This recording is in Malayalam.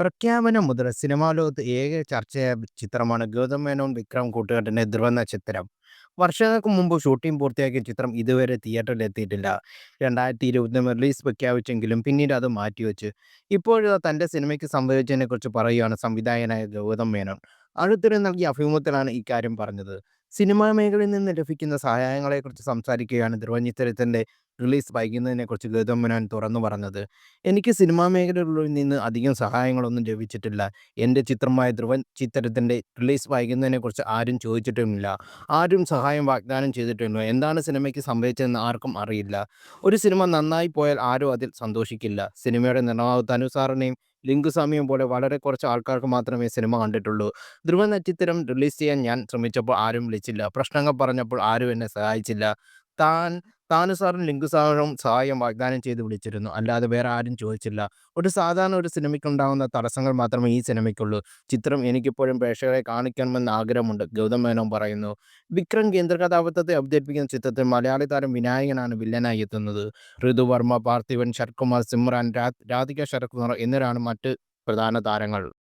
പ്രഖ്യാപനം മുതൽ സിനിമാ ലോകത്ത് ഏക ചർച്ചയായ ചിത്രമാണ് ഗൗതം മേനോൻ വിക്രം കൂട്ടുകാരന്റെ ധ്രുവ നക്ഷത്രം വർഷങ്ങൾക്ക് മുമ്പ് ഷൂട്ടിംഗ് പൂർത്തിയാക്കിയ ചിത്രം ഇതുവരെ തിയേറ്ററിൽ എത്തിയിട്ടില്ല. രണ്ടായിരത്തി ഇരുപത്തിയൊന്ന് റിലീസ് പ്രഖ്യാപിച്ചെങ്കിലും പിന്നീട് അത് മാറ്റിവെച്ചു. ഇപ്പോഴിതാ തന്റെ സിനിമയ്ക്ക് സംഭവിച്ചതിനെക്കുറിച്ച് പറയുകയാണ് സംവിധായകനായ ഗൗതം മേനോൻ. അടുത്തിടെ നൽകിയ അഭിമുഖത്തിലാണ് ഇക്കാര്യം പറഞ്ഞത്. സിനിമാ മേഖലയിൽ നിന്ന് ലഭിക്കുന്ന സഹായങ്ങളെക്കുറിച്ച് സംസാരിക്കുകയാണ് ധ്രുവനച്ചത്രത്തിന്റെ റിലീസ് വൈകുന്നതിനെക്കുറിച്ച് ഗൗതം മേനോൻ തുറന്നു പറഞ്ഞത്. "എനിക്ക് സിനിമാ മേഖലകളിൽ നിന്ന് അധികം സഹായങ്ങളൊന്നും ലഭിച്ചിട്ടില്ല. എന്റെ ചിത്രമായ ധ്രുവൻ ചിത്രത്തിന്റെ റിലീസ് വൈകുന്നതിനെക്കുറിച്ച് ആരും ചോദിച്ചിട്ടുമില്ല. ആരും സഹായം വാഗ്ദാനം ചെയ്തിട്ടുമില്ല. എന്താണ് സിനിമയ്ക്ക് സംഭവിച്ചതെന്ന് ആർക്കും അറിയില്ല. ഒരു സിനിമ നന്നായി പോയാൽ ആരും അതിൽ സന്തോഷിക്കില്ല. സിനിമയുടെ നിർമ്മാതാവ് തനു ലിംഗുസ്വാമിയും പോലെ വളരെ കുറച്ച് ആൾക്കാർക്ക് മാത്രമേ സിനിമ കണ്ടിട്ടുള്ളൂ. ധ്രുവ നക്ഷത്രം റിലീസ് ചെയ്യാൻ ഞാൻ ശ്രമിച്ചപ്പോൾ ആരും വിളിച്ചില്ല. പ്രശ്നങ്ങൾ പറഞ്ഞപ്പോൾ ആരും എന്നെ സഹായിച്ചില്ല. താനു സാറും ലിങ്കു സാറും സഹായം വാഗ്ദാനം ചെയ്ത് വിളിച്ചിരുന്നു. അല്ലാതെ വേറെ ആരും ചോദിച്ചില്ല. ഒരു സാധാരണ ഒരു സിനിമയ്ക്കുണ്ടാകുന്ന തടസ്സങ്ങൾ മാത്രമേ ഈ സിനിമയ്ക്കുള്ളൂ. ചിത്രം എനിക്കിപ്പോഴും പ്രേക്ഷകരെ കാണിക്കണമെന്ന് ആഗ്രഹമുണ്ട്" ഗൗതം മേനോൻ പറയുന്നു. വിക്രം കേന്ദ്ര കഥാപാത്രത്തെ അവതരിപ്പിക്കുന്ന ചിത്രത്തിൽ മലയാളി താരം വിനായകനാണ് വില്ലനായി എത്തുന്നത്. ഋതു വർമ്മ, പാർത്ഥിവൻ ശരത്കുമാർ, സിമ്രാൻ, രാധിക ശരത്കുമാർ എന്നിവരാണ് മറ്റ് പ്രധാന താരങ്ങൾ.